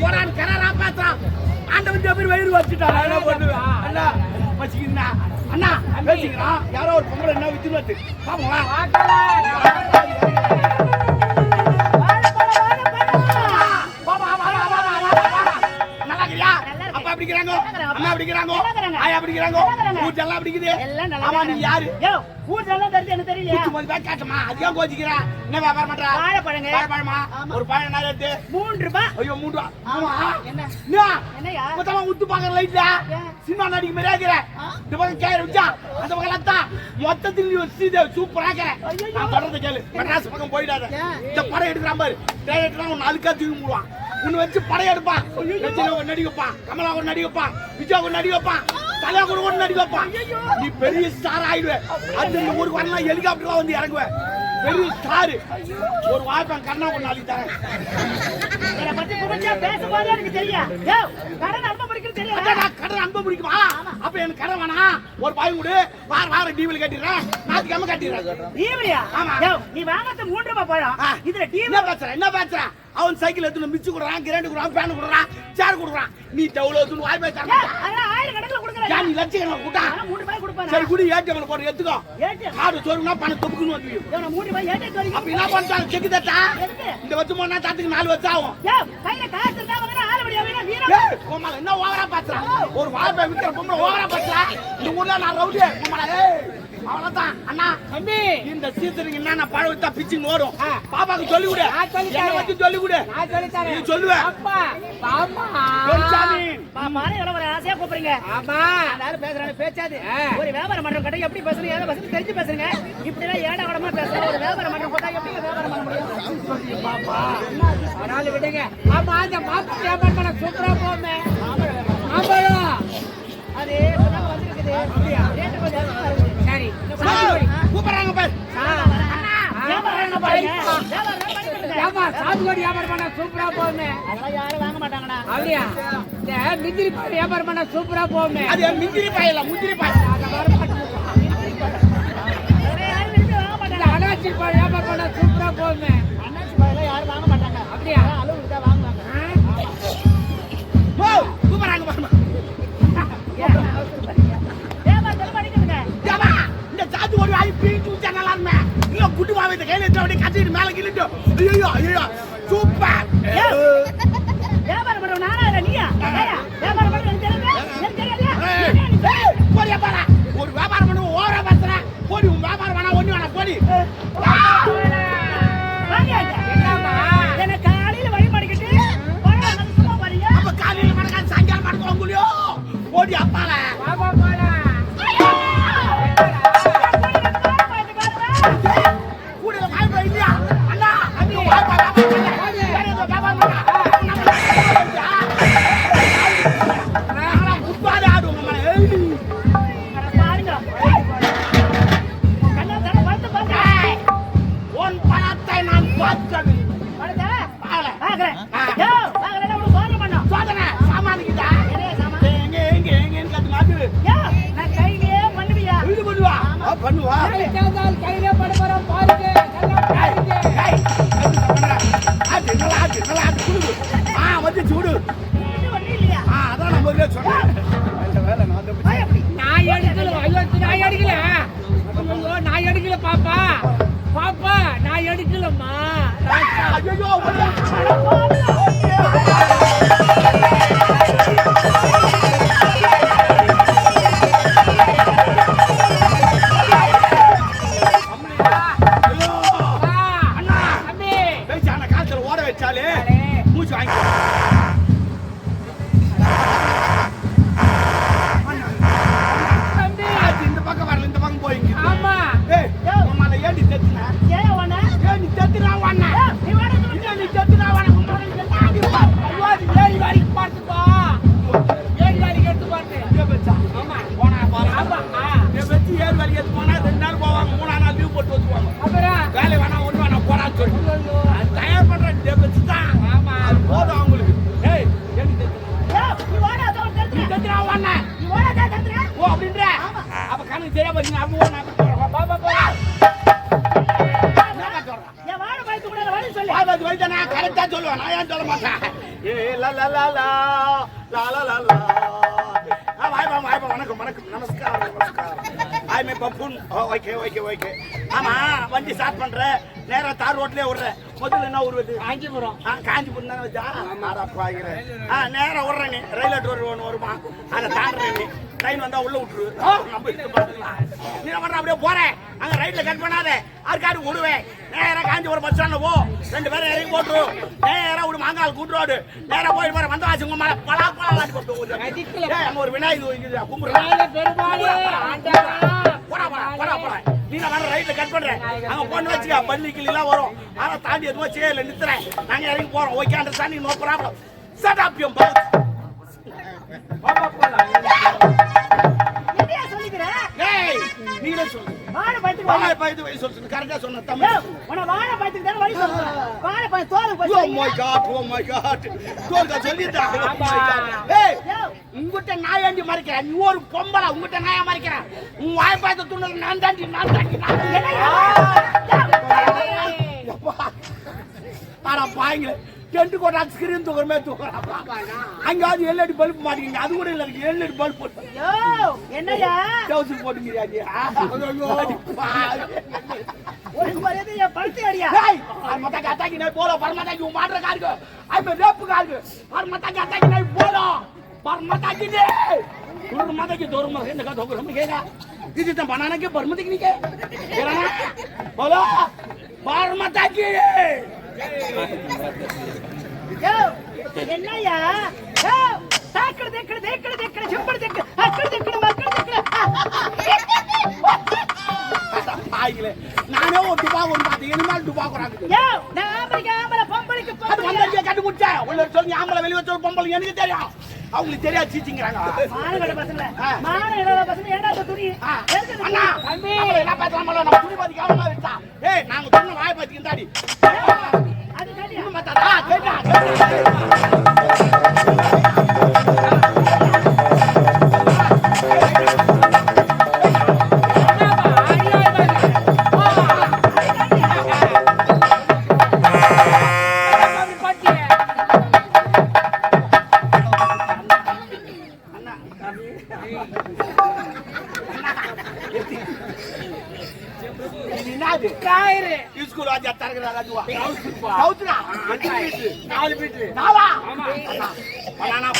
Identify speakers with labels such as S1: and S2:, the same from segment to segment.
S1: போறான்னு கராரா பேசுறான் ஆண்டவன் எப்படி வயிறு வச்சுட்டான். நான் என்ன பண்ணுவேன் அண்ணா வச்சுக்கிறீங்களா அண்ணா பேசிக்கிறான் யாரோ ஒரு பொம்பளை என்ன வித்து வந்து பாப்போங்களா பாப்பா, வா, வா, வா, வா, வா, வா, வா. நல்லா இருக்கியா? அப்பா எப்படி இருக்கிறாங்க? அம்மா எப்படி இருக்கிறாங்க? ஆயா எப்படி இருக்கிறாங்க? ஊர் எல்லாம் நீ யாரு?
S2: எல்லாம் தெரிஞ்சு எனக்கு தெரியலையா?
S1: குத்து மதிப்பா கேட்டமா? அது ஏன் கோச்சிக்கிற? என்ன வியாபாரம் பண்ற?
S2: வாழைப்பழங்க.
S1: வாழைப்பழமா?
S2: ஆமா.
S1: ஒரு பழம் என்ன ரேட்டு?
S2: மூன்று ரூபாய்.
S1: ஐயோ.
S2: ஆமா. என்ன?
S1: மொத்தமா உத்து பாக்குற லைட்ல? சினிமா நடிக்க மாதிரியா இருக்கிற
S2: ஆ?
S1: இந்த பக்கம் கேர் வச்சா அந்த பக்கம் லத்தா மொத்தத்தில் நீ ஒரு சீதை சூப்பரா
S2: ஐயையோ.
S1: நான் கேளு மெட்ராஸ் பக்கம் போயிடாத? இந்த படம் எடுக்கிறான் பாரு டேரக்டர் உன்னை அதுக்கா தூக்கி மூடுவான் உன்னை வச்சு படம் எடுப்பான் வைப்பான் கமலா ஒரு நடிக்க வைப்பான் விஜய் ஒரு நடிக்க வைப்பான் தலையா கூட ஒரு நடிக்க வைப்பான் நீ பெரிய ஸ்டார் ஆயிடுவ. அது இந்த ஊருக்கு வரலாம் ஹெலிகாப்டர்ல வந்து இறங்குவ. பெரிய ஸ்டார் ஒரு வாய்ப்பு கண்ணா ஒரு நாளைக்கு தரேன்.
S2: என்னை பத்தி புகழ்ச்சியா பேசும்போதே எனக்கு தெரியும். கடன் அன்பை பறிக்கிறது தெரியும்.
S1: நான் கடன் அன்பு பிடிக்குமா அப்ப எனக்கு கடன் வேணாம். ஒரு பாய் கொடு. வார வாரம் டிவில கட்டிடுறேன். நாத்துக்காம கட்டிடுறேன்.
S2: ஈவினியா?
S1: ஆமா.
S2: நீ வாங்குறது மூன்று ரூபாய் பழம். இதுல டீ
S1: என்ன பேசுற? என்ன பேசுற? அவன் சைக்கிள் எடுத்து மிச்சு கொடுறான் கிரேண்டு கொடுறான் பேன் கொடுறான் சேர் கொடுறான் நீ டவுல எடுத்து வாய் பேச
S2: யோ, அதெல்லாம் ஆயிரக்கணக்குல கொடுக்குறேன்.
S1: நீ கூட்டா
S2: நான் மூன்று ரூபாய் கொடுப்பேனா?
S1: சரி குடி ஏடிஎம்ல போட்டு எடுத்துக்கோ.
S2: ஏடிஎம்.
S1: காடு சோறுனா பணம் தொப்புக்குன்னு வந்து
S2: மூன்று ரூபாய் ஏடிஎம்
S1: அப்ப என்ன பண்ணிட்டாங்க செக்கு தட்டா? இந்த வச்சு போனா தாத்துக்கு நாலு வருஷம் ஆகும்.
S2: கையில காசு இருந்தா
S1: என்ன ஓவரா பாத்துறா ஒரு வாய்ப்பை விக்கிற பொம்பளை ஓவரா பாத்துறா இந்த ஊர்ல நான் ரவுடி கோமாளா, ஏய். அவ்வளவுதான். அண்ணா
S3: தம்பி.
S1: இந்த சீசனுக்கு என்னென்ன பழம் வித்தா பிச்சுன்னு ஓடும். பாப்பாக்கு சொல்லி கொடு.
S3: நான் சொல்லித் தரேன்.
S1: பத்தி சொல்லி கொடு.
S3: நான்.
S1: நீ சொல்லுவ.
S3: அப்பா ஆமா
S1: பெருசாமி.
S2: மாமான்னு எவ்வளவு ஒரு ஆசையா கூப்பிடுறீங்க.
S3: ஆமா.
S2: பேச்சாது.
S3: ஆ.
S2: ஒரு வியாபாரம் பண்ற கடை எப்படி பேசுறீங்க ஏதோ தெரிஞ்சு பேசுங்க. இப்படி எல்லாம் ஏடா பேசுறோம். ஒரு வியாபாரம் பண்ற போட்டா எப்படி வியாபாரம் பண்ண முடியும்?
S3: அதனால விடுங்க. ஆமா அந்த மாப்பா வியாபாரம் பண்ண சூப்பரா போமே. மாம்பழம்
S2: அது இப்பதான் வந்திருக்குது
S1: கூப்பிடுறாங்க
S3: சாத்துக்குடி வியாபாரம் பண்ண சூப்பரா போமே
S2: அதெல்லாம் யாரும் வாங்க மாட்டாங்கடா
S3: அப்படியா இந்த மிந்திரி பால் வியாபாரம் பண்ண சூப்பரா போமே
S1: அது முந்திரி முந்திரி பாய்
S2: வாங்க
S3: இந்த
S2: மாட்டாங்க
S3: அனாச்சி பால் வியாபாரம் பண்ண சூப்பரா போமே
S2: அண்ணாச்சி யாரும் வாங்க மாட்டாங்க.
S3: அப்படியா?
S2: தான் வாங்குவாங்க
S1: பாருமா. மேல கிள்ளிட்டு ஐயோ ஐயோ சூப்பர்
S2: வியாபாரம் பண்றவன் நானா இல்ல நீயா? வியாபாரம் பண்றது எனக்கு தெரியாது எனக்கு
S1: ஏய், போடியா பாரா ஒரு வியாபாரம் பண்ண ஓவரா பேசுறேன் போடி உன் வியாபாரம் வேணா ஒண்ணு வேணா போடி.
S2: காலையில
S1: மடக்கா சாயங்காலம் உங்களையோ போடி அப்பால வேற ஏதோ
S3: நாய் அடிக்கல ஐயோ நாய் அடிக்கல பாப்பா. பாப்பா நான் அடிக்கலம்மா.
S1: ஐயோ. சொல்றேன்
S2: என் வாடை பயத்து கூட வழி சொல்லு
S1: பாபாஜி வைத்தனா கரெக்டா சொல்லுவேன் நான் ஏன் சொல்ல மாட்டேன் ஏ லா லா லா லா லா லா லா லா ஆ, வாய்ப்பா வாய்ப்பா வணக்கம் வணக்கம் நமஸ்காரம் நமஸ்காரம் ஐ மே பப்புன் ஓகே ஓகே ஓகே ஆமா வண்டி ஸ்டார்ட் பண்ற நேரா தார் ரோட்லயே விடுற முதல்ல என்ன ஊர்
S3: காஞ்சிபுரம்
S1: ஆ காஞ்சிபுரம் தானே வச்சா மாறாப்பாகிறேன் ஆ நேரா விடுறேன் நீ. ரயில்வே டோர் ஒன்று வருமா? அதை தாண்டுறேன் ட்ரெயின் வந்தா உள்ள விட்டுரு. நம்ம இஷ்டம் பார்த்துக்கலாம் நீ என்ன அப்படியே போறேன் அங்க ரைட்ல கட் பண்ணாத. ஆற்காடு விடுவேன் நேரா காஞ்சிபுரம் பஸ் ஸ்டாண்ட்ல போ. ரெண்டு பேரும் இறங்கி போட்டுரு. நேரா விடு மாங்கால் கூட்டு ரோடு நேரா போய் பாரு. வந்தவாசி உங்க மேல பலா பலா போட்டு அங்க ஒரு விநாயகர் கும்பிடுறேன்
S3: விநாயகர் பெருமாளே, ஆண்டவா.
S1: போடா. போடா போடா போடா நீ நான் வர ரைட்ல கட் பண்றேன் அங்க பொண்ணு வச்சுக்க பள்ளி கிளிலாம் வரும். ஆனா தாண்டி எதுவும் செய்யல நித்துறேன் நாங்க இறங்கி போறோம். Okay understanding no problem set up you Boudh
S2: என்னையா சொல்லிக்கிற
S1: ஏய் நீங்களே சொல்லுங்க
S2: வாழை
S1: பயத்துக்கு
S2: வாழை.
S1: பயத்துக்கு வழி சொல்லுங்க கரெக்டா சொன்ன தமிழ்.
S2: உன வாழை பயத்துக்கு தான
S1: oh my God oh my God தோல் கா சொல்லிட்டா ஓ மை மறைக்கிறேன்? நீ ஒரு பொம்பளை உங்கட்ட மறைக்கிறேன்? உன் வாய் பயத்தை துண்ணது நான் தாண்டி நான் தாண்டி நான் என்னப்பா கோட்டா ஸ்கிரீன் தூக்குறமே தூக்குறான். அங்க அது ஏழு அடி பல்ப் மாட்டீங்க அது கூட இல்ல ஏழு அடி பல்ப்
S2: என்னையா டவுசு போட்டுக்கிறாங்க பழுத்து அடியா
S1: மத்தாக்கு அத்தாக்கி நான் போல பரமத்தாக்கி உன் மாட்டுற காருக்கு அது ரேப்பு காருக்கு பரமத்தாக்கி அத்தாக்கி நான் போலாம் பரமத்தாக்கி दूर माता की दूर माता नका धोकर हम घेगा ये जितना बनाना के बर्म दिखनी के घेरा ना बोलो बार
S2: माता की देखो என்ன யா தேக்கட தேக்கட தேக்கட தேக்கட செம்பட தேக்கட அக்கட தேக்கட
S1: நானே துபா ஒரு பார்த்து இனிமேல் துபா குறாங்க கண்டுபிடிச்சா உள்ள சொல்லி ஆம்பளை வெளியே வச்சு பொம்பளை எனக்கு தெரியும். அவங்களுக்கு தெரியாது சீச்சிங்கிறாங்க.
S2: மானகட பசங்கள மானகட பசங்க ஏன்டா
S1: என்ன பேசலாமல நம்ம துணி பாதி கேவலமா விட்டா ஏய்
S2: அது
S1: கேட்டியா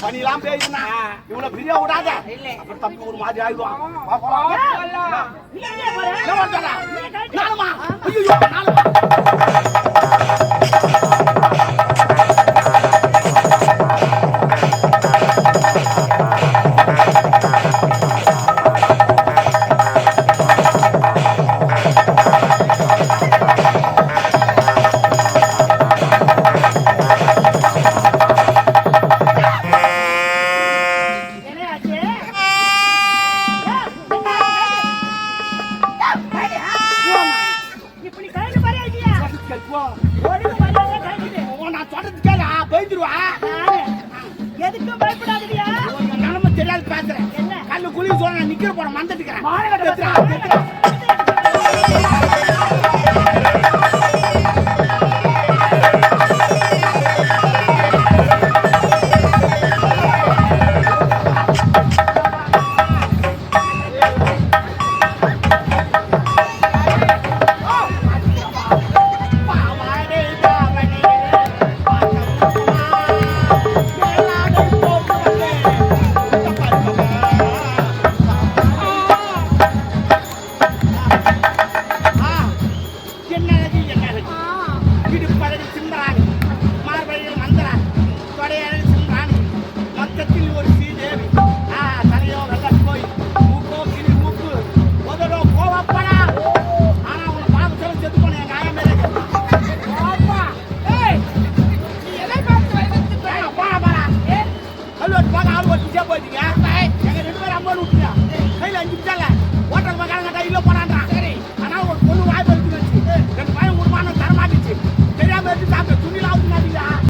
S1: பணிலாம் பேசுனா இவ்வளவு பிரியா விடாத தப்பு ஒரு மாதிரி ஆயிடுவான் நானுமா ஐயோ நானுமா
S2: எதுக்கு பயப்படாதீயா
S1: நிலைமை தெரியாது
S2: பாத்துறேன்
S1: கல்லு குழி சொல்றேன் நிக்கிற
S2: போறேன் மந்தத்துக்கிறேன்